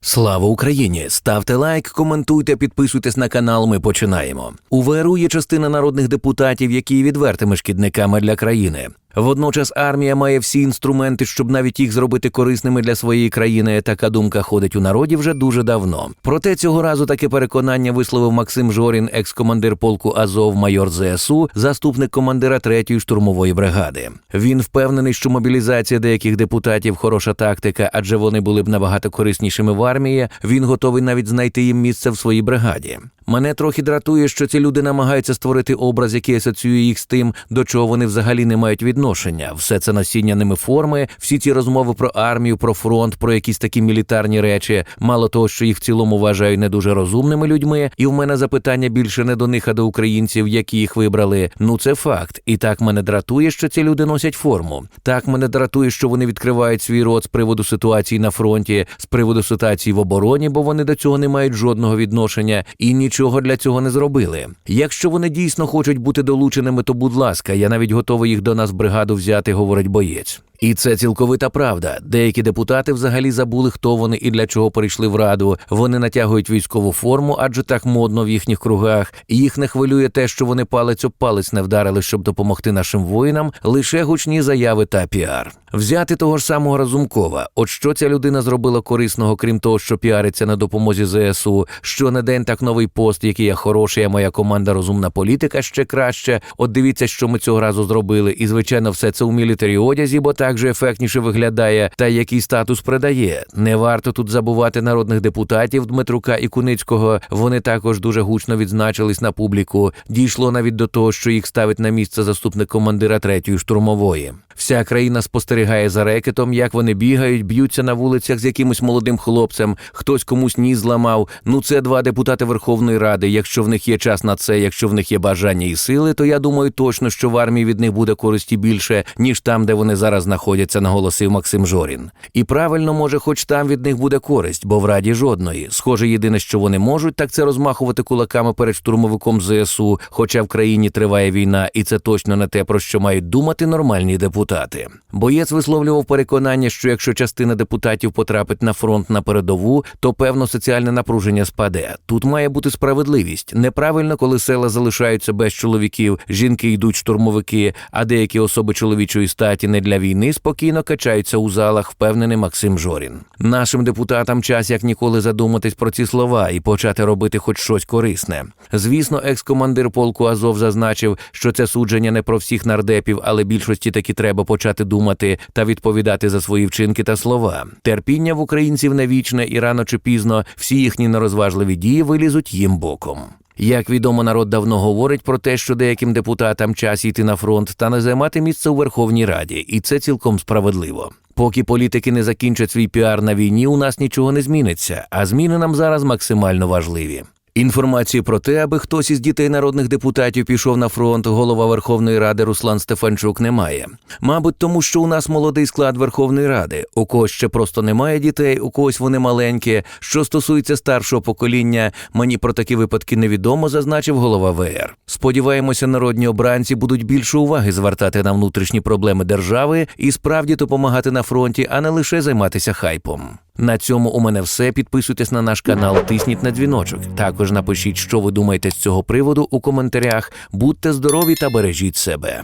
Слава Україні! Ставте лайк, коментуйте, підписуйтесь на канал. Ми починаємо. У ВРУ є частина народних депутатів, які відвертими шкідниками для країни. Водночас армія має всі інструменти, щоб навіть їх зробити корисними для своєї країни. Така думка ходить у народі вже дуже давно. Проте цього разу таке переконання висловив Максим Жорін, екс-командир полку Азов, майор ЗСУ, заступник командира 3-ї штурмової бригади. Він впевнений, що мобілізація деяких депутатів хороша тактика, адже вони були б набагато кориснішими в армії. Він готовий навіть знайти їм місце в своїй бригаді. Мене трохи дратує, що ці люди намагаються створити образ, який асоціює їх з тим, до чого вони взагалі не мають відношення. Все це носіння ними форми, всі ці розмови про армію, про фронт, про якісь такі мілітарні речі. Мало того, що їх в цілому вважаю не дуже розумними людьми. І в мене запитання більше не до них, а до українців, які їх вибрали. Ну це факт. І так мене дратує, що ці люди носять форму. Так мене дратує, що вони відкривають свій рот з приводу ситуації на фронті, з приводу ситуації в обороні, бо вони до цього не мають жодного відношення і нічого для цього не зробили. Якщо вони дійсно хочуть бути долученими, то будь ласка, я навіть готовий їх до нас бригаду взяти, говорить боєць. І це цілковита правда. Деякі депутати взагалі забули, хто вони і для чого прийшли в раду. Вони натягують військову форму, адже так модно в їхніх кругах. Їх не хвилює те, що вони палець об палець не вдарили, щоб допомогти нашим воїнам. Лише гучні заяви та піар. Взяти того ж самого Разумкова. От що ця людина зробила корисного, крім того, що піариться на допомозі ЗСУ. Що не день так новий пост, який я хороший, а моя команда розумна політика ще краще. От дивіться, що ми цього разу зробили. І звичайно, все це у мілітарі одязі, бо так же ефектніше виглядає та який статус придає. Не варто тут забувати народних депутатів Дмитрука і Куницького. Вони також дуже гучно відзначились на публіку. Дійшло навіть до того, що їх ставить на місце заступник командира третьої штурмової. Вся країна спостерігає за рекетом, як вони бігають, б'ються на вулицях з якимось молодим хлопцем, хтось комусь ніс зламав. Ну це два депутати Верховної Ради. Якщо в них є час на це, якщо в них є бажання і сили, то я думаю точно, що в армії від них буде користі більше, ніж там, де вони зараз знаходяться, наголосив Максим Жорін. І правильно, може, хоч там від них буде користь, бо в раді жодної. Схоже, єдине, що вони можуть, так це розмахувати кулаками перед штурмовиком ЗСУ, хоча в країні триває війна, і це точно не те, про що мають думати нормальні депутати. Боєць висловлював переконання, що якщо частина депутатів потрапить на фронт на передову, то певно соціальне напруження спаде. Тут має бути справедливість. Неправильно, коли села залишаються без чоловіків, жінки йдуть штурмовики, а деякі особи чоловічої статі не для війни спокійно качаються у залах, впевнений Максим Жорін. Нашим депутатам час як ніколи задуматись про ці слова і почати робити хоч щось корисне. Звісно, екс-командир полку Азов зазначив, що це судження не про всіх нардепів, але більшості таки треба почати думати та відповідати за свої вчинки та слова. Терпіння в українців не вічне, і рано чи пізно всі їхні нерозважливі дії вилізуть їм боком. Як відомо, народ давно говорить про те, що деяким депутатам час йти на фронт та не займати місце у Верховній Раді, і це цілком справедливо. Поки політики не закінчать свій піар на війні, у нас нічого не зміниться, а зміни нам зараз максимально важливі. Інформації про те, аби хтось із дітей народних депутатів пішов на фронт, голова Верховної Ради Руслан Стефанчук немає. Мабуть, тому що у нас молодий склад Верховної Ради. У когось ще просто немає дітей, у когось вони маленькі. Що стосується старшого покоління, мені про такі випадки невідомо, зазначив голова ВР. Сподіваємося, народні обранці будуть більше уваги звертати на внутрішні проблеми держави і справді допомагати на фронті, а не лише займатися хайпом. На цьому у мене все. Підписуйтесь на наш канал, тисніть на дзвіночок. Також напишіть, що ви думаєте з цього приводу у коментарях. Будьте здорові та бережіть себе.